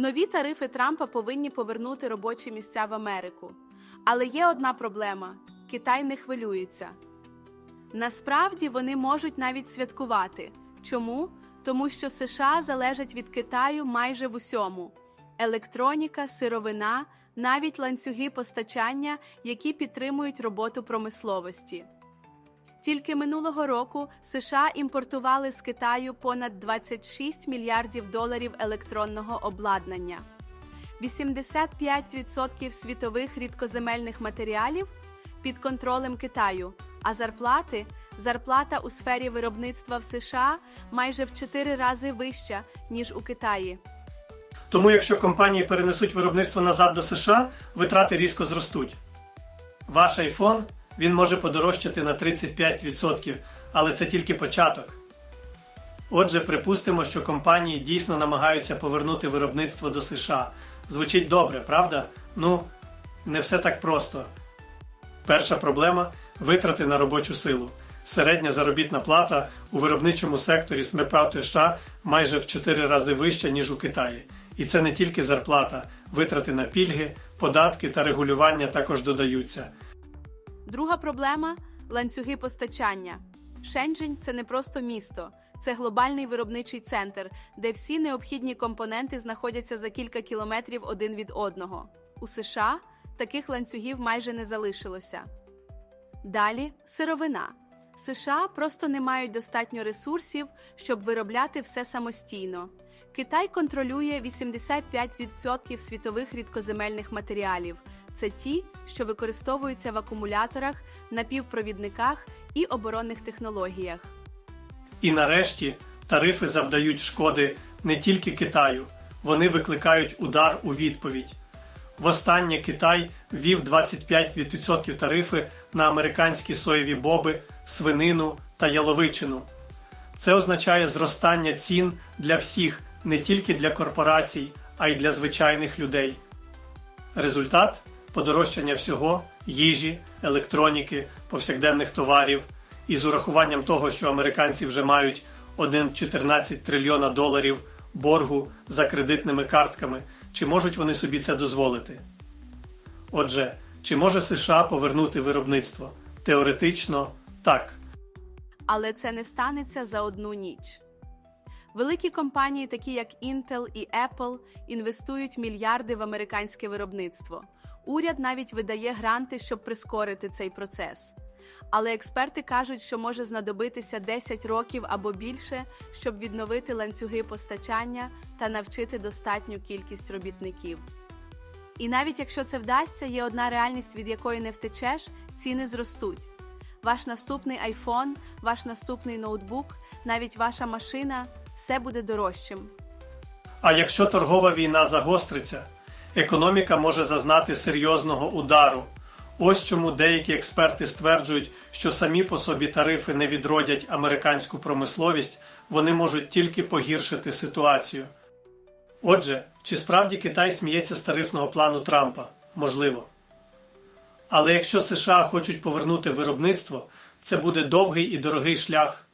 Нові тарифи Трампа повинні повернути робочі місця в Америку. Але є одна проблема: Китай не хвилюється. Насправді вони можуть навіть святкувати. Чому? Тому що США залежать від Китаю майже в усьому: електроніка, сировина, навіть ланцюги постачання, які підтримують роботу промисловості. Тільки минулого року США імпортували з Китаю понад 26 мільярдів доларів електронного обладнання. 85% світових рідкоземельних матеріалів під контролем Китаю, а зарплати зарплата у сфері виробництва в США майже в 4 рази вища, ніж у Китаї. Тому якщо компанії перенесуть виробництво назад до США, витрати різко зростуть. Ваш iPhone він може подорожчати на 35%, але це тільки початок. Отже, припустимо, що компанії дійсно намагаються повернути виробництво до США. Звучить добре, правда? Ну, не все так просто. Перша проблема витрати на робочу силу. Середня заробітна плата у виробничому секторі СМП США майже в 4 рази вища, ніж у Китаї. І це не тільки зарплата, витрати на пільги, податки та регулювання також додаються. Друга проблема ланцюги постачання. Шенджень це не просто місто, це глобальний виробничий центр, де всі необхідні компоненти знаходяться за кілька кілометрів один від одного. У США таких ланцюгів майже не залишилося. Далі сировина. США просто не мають достатньо ресурсів, щоб виробляти все самостійно. Китай контролює 85% світових рідкоземельних матеріалів. Це ті, що використовуються в акумуляторах, напівпровідниках і оборонних технологіях. І нарешті тарифи завдають шкоди не тільки Китаю, вони викликають удар у відповідь. Востаннє Китай ввів 25% тарифи на американські соєві боби, свинину та яловичину. Це означає зростання цін для всіх, не тільки для корпорацій, а й для звичайних людей. Результат подорожчання всього їжі, електроніки, повсякденних товарів. І з урахуванням того, що американці вже мають 1,14 трильйона доларів боргу за кредитними картками, чи можуть вони собі це дозволити? Отже, чи може США повернути виробництво? Теоретично так. Але це не станеться за одну ніч. Великі компанії, такі як Intel і Apple, інвестують мільярди в американське виробництво. Уряд навіть видає гранти, щоб прискорити цей процес. Але експерти кажуть, що може знадобитися 10 років або більше, щоб відновити ланцюги постачання та навчити достатню кількість робітників. І навіть якщо це вдасться, є одна реальність, від якої не втечеш, ціни зростуть. Ваш наступний iPhone, ваш наступний ноутбук, навіть ваша машина все буде дорожчим. А якщо торгова війна загостриться, економіка може зазнати серйозного удару. Ось чому деякі експерти стверджують, що самі по собі тарифи не відродять американську промисловість, вони можуть тільки погіршити ситуацію. Отже, чи справді Китай сміється з тарифного плану Трампа? Можливо. Але якщо США хочуть повернути виробництво, це буде довгий і дорогий шлях.